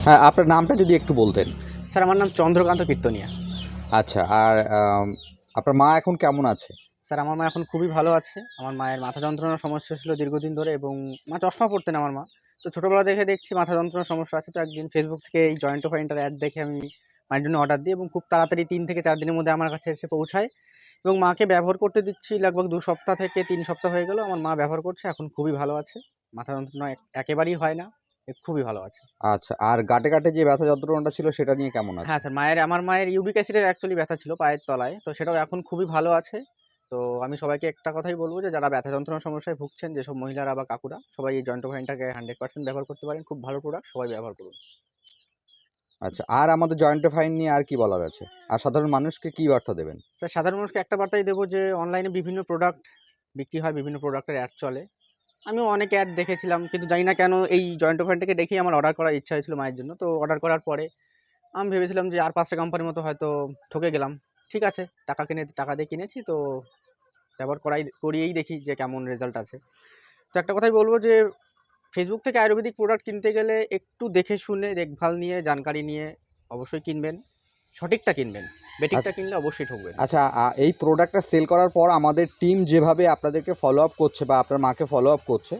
হ্যাঁ আপনার নামটা যদি একটু বলতেন। স্যার আমার নাম চন্দ্রকান্ত কীর্তনিয়া। আচ্ছা আর আম, আপনার মা এখন কেমন আছে? স্যার আমার মা এখন খুবই ভালো আছে। আমার মায়ের মাথা যন্ত্রণার সমস্যা ছিল দীর্ঘদিন ধরে এবং মা চশমা পড়তেন আমার মা। তো ছোটোবেলা দেখে দেখছি মাথা যন্ত্রণার সমস্যা আছে। তো একদিন ফেসবুক থেকে এই জয়েন্ট ফাইন্টার অ্যাড দেখে আমি মায়ের জন্য অর্ডার দিই এবং খুব তাড়াতাড়ি তিন থেকে চার দিনের মধ্যে আমার কাছে এসে পৌঁছায় এবং মাকে ব্যবহার করতে দিচ্ছি লগভগ দু সপ্তাহ থেকে তিন সপ্তাহ হয়ে গেল। আমার মা ব্যবহার করছে এখন খুবই ভালো আছে। মাথা যন্ত্রণা এক- একেবারেই হয় না। খুবই ভালো আছে। আচ্ছা আর গাটে গাটে যে ব্যথা যন্ত্রণাটা ছিল সেটা নিয়ে কেমন আছে? হ্যাঁ স্যার মায়ের আমার মায়ের ইউরিক অ্যাসিডের অ্যাকচুয়ালি ব্যথা ছিল পায়ের তলায় তো সেটাও এখন খুবই ভালো আছে। তো আমি সবাইকে একটা কথাই বলব যে যারা ব্যথা যন্ত্রণার সমস্যায় ভুগছেন যেসব মহিলারা বা কাকুরা সবাই এই জয়েন্ট ফাইনটাকে হান্ড্রেড পার্সেন্ট ব্যবহার করতে পারেন। খুব ভালো প্রোডাক্ট সবাই ব্যবহার করুন। আচ্ছা আর আমাদের জয়েন্ট ফাইন নিয়ে আর কি বলার আছে? আর সাধারণ মানুষকে কি বার্তা দেবেন? স্যার সাধারণ মানুষকে একটা বার্তাই দেবো যে অনলাইনে বিভিন্ন প্রোডাক্ট বিক্রি হয় বিভিন্ন প্রোডাক্টের অ্যাড চলে। আমিও অনেক অ্যাড দেখেছিলাম, কিন্তু জানি না কেন এই জয়েন্ট ফাইনটাকে দেখেই আমার অর্ডার করার ইচ্ছা হয়েছিল মায়ের জন্য। তো অর্ডার করার পরে আমি ভেবেছিলাম যে আর পাঁচটা কোম্পানির মতো হয়তো ঠকে গেলাম। ঠিক আছে, টাকা কিনে, টাকা দিয়ে কিনেছি, তো ব্যবহার করাই, করিয়েই দেখি যে কেমন রেজাল্ট আছে। তো একটা কথাই বলব যে ফেসবুক থেকে আয়ুর্বেদিক প্রোডাক্ট কিনতে গেলে একটু দেখে শুনে, দেখভাল নিয়ে, জানকারি নিয়ে অবশ্যই কিনবেন, সঠিকটা কিনবেন। বেটিকটা আচ্ছা। কিনলে অবশ্যই ঠকবেন আচ্ছা এই প্রোডাক্টটা সেল করার পর আমাদের টিম যেভাবে আপনাদেরকে ফলো আপ করছে বা আপনার মাকে ফলো আপ করছে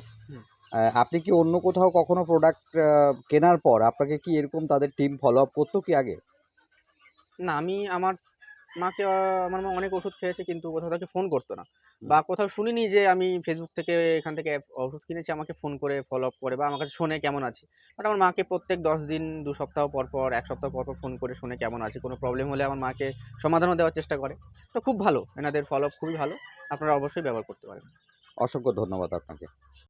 আপনি কি অন্য কোথাও কখনো প্রোডাক্ট কেনার পর আপনাকে কি এরকম তাদের টিম ফলো আপ করতো কি আগে? না আমি আমার মাকে আমার মা অনেক ওষুধ খেয়েছে কিন্তু কোথাও থেকে ফোন করতো না। বা কোথাও শুনিনি যে আমি ফেসবুক থেকে এখান থেকে ওষুধ কিনেছি আমাকে ফোন করে ফলো আপ করে বা আমার কাছে শোনে কেমন আছে। বাট আমার মাকে প্রত্যেক দশ দিন দু সপ্তাহ পর পর এক সপ্তাহ পর পর ফোন করে শুনে কেমন আছে কোনো প্রবলেম হলে আমার মাকে সমাধানও দেওয়ার চেষ্টা করে। তো খুব ভালো এনাদের ফলো আপ খুবই ভালো আপনারা অবশ্যই ব্যবহার করতে পারেন। অসংখ্য ধন্যবাদ আপনাকে।